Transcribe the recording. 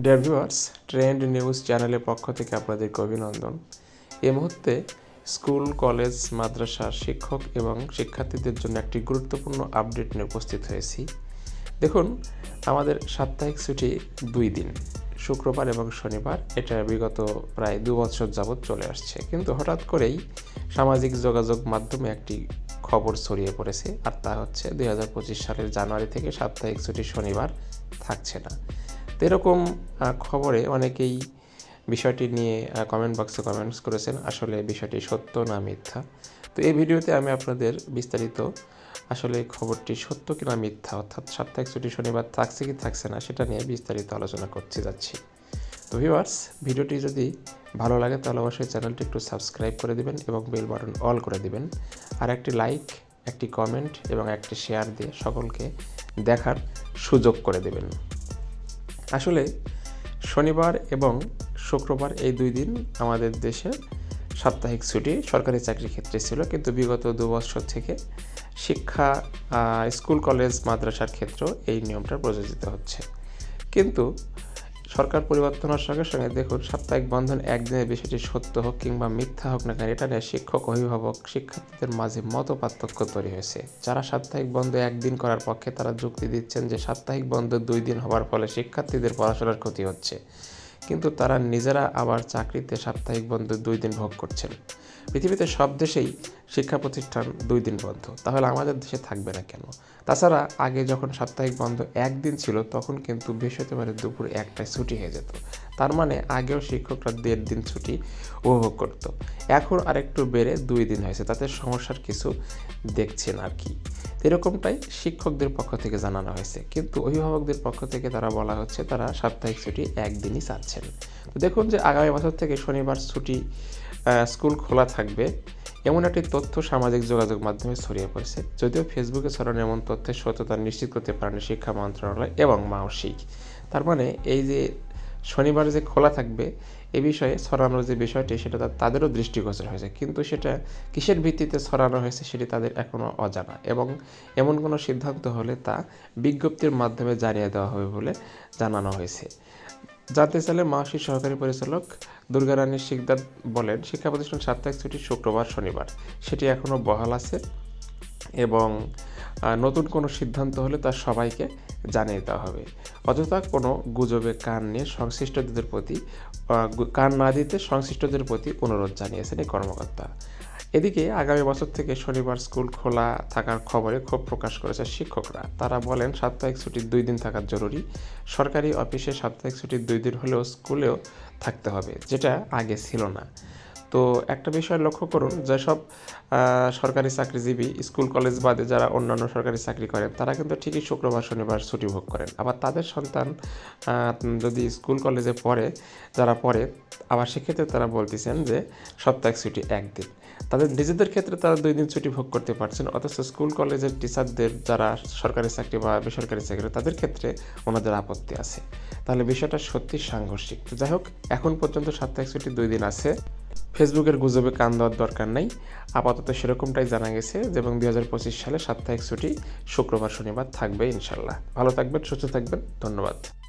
Dear viewers trend news চ্যানেলের পক্ষ থেকে আপনাদেরকে অভিনন্দন। এ মুহূর্তে স্কুল, কলেজ মাদ্রাসার শিক্ষক এবং শিক্ষার্থীদের জন্য একটি গুরুত্বপূর্ণ আপডেট নিয়ে উপস্থিত হয়েছি। দেখুন, আমাদের সাপ্তাহিক ছুটি দুই দিন, শুক্রবার এবং শনিবার। এটা বিগত প্রায় দু বছর যাবৎ চলে আসছে। কিন্তু হঠাৎ করেই সামাজিক যোগাযোগ মাধ্যমে একটি খবর ছড়িয়ে পড়েছে, আর তা হচ্ছে দুই হাজার পঁচিশ সালের জানুয়ারি থেকে সাপ্তাহিক ছুটি শনিবার থাকছে না। তো এরকম খবরে অনেকেই বিষয়টি নিয়ে কমেন্ট বক্সে কমেন্টস করেছেন, আসলে বিষয়টি সত্য না মিথ্যা? তো এই ভিডিওতে আমি আপনাদের বিস্তারিত আসলে খবরটি সত্য কিনা মিথ্যা, অর্থাৎ সাপ্তাহিক ছুটি শনিবার থাকছে কি থাকছে না, সেটা নিয়ে বিস্তারিত আলোচনা করতে যাচ্ছি। তো ভিউয়ার্স ভিডিওটি যদি ভালো লাগে তাহলে অবশ্যই চ্যানেলটি একটু সাবস্ক্রাইব করে দিবেন এবং বেল বাটন অল করে দিবেন। আর একটি লাইক একটি কমেন্ট এবং একটি শেয়ার দিয়ে সকলকে দেখার সুযোগ করে দেবেন। আসলে শনিবার এবং শুক্রবার এই দুই দিন আমাদের দেশে সাপ্তাহিক ছুটি, সরকারি চাকরির ক্ষেত্রে ছিল। কিন্তু বিগত দু বছর থেকে শিক্ষা স্কুল, কলেজ, মাদ্রাসার ক্ষেত্রেও এই নিয়মটা প্রযোজিত হচ্ছে। কিন্তু সরকার পরিবর্তনের সঙ্গে সঙ্গে দেখুন, সাপ্তাহিক বন্ধন একদিনের বিষয়টি সত্য হোক কিংবা মিথ্যা হোক না কেন, এটা নিয়ে শিক্ষক, অভিভাবক, শিক্ষার্থীদের মাঝে মত পার্থক্য তৈরি হয়েছে। যারা সাপ্তাহিক বন্ধ একদিন করার পক্ষে তারা যুক্তি দিচ্ছেন যে সাপ্তাহিক বন্ধ দুই দিন হওয়ার ফলে শিক্ষার্থীদের পড়াশোনার ক্ষতি হচ্ছে। কিন্তু তারা নিজেরা আবার চাকরিতে সাপ্তাহিক বন্ধ দুই দিন ভোগ করছেন। পৃথিবীতে সব দেশেই শিক্ষা প্রতিষ্ঠান দুই দিন বন্ধ। তাহলে আমাদের দেশে থাকবে না কেন? তাছাড়া আগে যখন সাপ্তাহিক বন্ধ একদিন ছিল, তখন কিন্তু বৃহস্পতিবারের দুপুর একটায় ছুটি হয়ে যেত। তার মানে আগেও শিক্ষকরা দেড় দিন ছুটি উপভোগ করত। এখন আরেকটু বেড়ে দুই দিন হয়েছে। তাতে সমস্যার কিছু দেখছেন আর কি। এরকমটাই শিক্ষকদের পক্ষ থেকে জানানো হয়েছে। কিন্তু অভিভাবকদের পক্ষ থেকে তারা বলা হচ্ছে, তারা সাপ্তাহিক ছুটি একদিনই চাচ্ছেন। তো দেখুন যে আগামী বছর থেকে শনিবার ছুটি স্কুল খোলা থাকবে। এমন একটি তথ্য সামাজিক যোগাযোগ মাধ্যমে ছড়িয়ে পড়েছে। যদিও ফেসবুকে ছড়ানো এমন তথ্যের সত্যতা নিশ্চিত করতে পারেনি শিক্ষা মন্ত্রণালয় এবং মাওসিক তার মানে এই যে শনিবার যে খোলা থাকবে, এ বিষয়ে ছড়ানোর যে বিষয়টি, সেটা তাদেরও দৃষ্টিগোচর হয়েছে। কিন্তু সেটা কিসের ভিত্তিতে ছড়ানো হয়েছে সেটি তাদের এখনও অজানা এবং এমন কোনো সিদ্ধান্ত হলে তা বিজ্ঞপ্তির মাধ্যমে জানিয়ে দেওয়া হবে বলে জানানো হয়েছে। জানতে চাইলে মাসি সহকারী পরিচালক দুর্গারানী শিকদার বলেন, শিক্ষা প্রতিষ্ঠান সাপ্তাহিক ছুটি শুক্রবার, শনিবার। সেটি এখনও বহাল আছে এবং নতুন কোনো সিদ্ধান্ত হলে তা সবাইকে জানিয়ে দেওয়া হবে। অযথা কোনো গুজবে কান নিয়ে সংশ্লিষ্টদের প্রতি কান না দিতে সংশ্লিষ্টদের প্রতি অনুরোধ জানিয়েছেন এই কর্মকর্তা। এদিকে আগামী বছর থেকে শনিবার স্কুল খোলা থাকার খবরে ক্ষোভ প্রকাশ করেছে শিক্ষকরা। তারা বলেন, সাপ্তাহিক ছুটির দুই দিন থাকা জরুরি। সরকারি অফিসে সাপ্তাহিক ছুটির দুই দিন হলেও স্কুলেও থাকতে হবে, যেটা আগে ছিল না। তো একটা বিষয় লক্ষ্য করুন যেসব সরকারি চাকরিজীবী স্কুল, কলেজ বাদে যারা অন্যান্য সরকারি চাকরি করেন, তারা কিন্তু ঠিকই শুক্রবার, শনিবার ছুটি ভোগ করেন। আবার তাদের সন্তান যদি স্কুল, কলেজে পড়ে, যারা পড়ে, আবার সেক্ষেত্রে তারা বলতেছেন যে সাপ্তাহিক ছুটি একদিন। তাদের নিজেদের ক্ষেত্রে তারা দুই দিন ছুটি ভোগ করতে পারছেন, অথচ স্কুল, কলেজের টিচারদের যারা সরকারি চাকরি বা বেসরকারি চাকরি, তাদের ক্ষেত্রে ওনাদের আপত্তি আছে। তাহলে বিষয়টা সত্যি সাংঘর্ষিক। যাই হোক, এখন পর্যন্ত সাপ্তাহিক ছুটি দুই দিন আছে। ফেসবুকের গুজবে কান দেওয়ার দরকার নেই। আপাতত সেরকমটাই জানা গেছে যে, এবং দুই হাজার পঁচিশ সালে সাপ্তাহিক ছুটি শুক্রবার, শনিবার থাকবে ইনশাল্লাহ। ভালো থাকবেন, সুস্থ থাকবেন, ধন্যবাদ।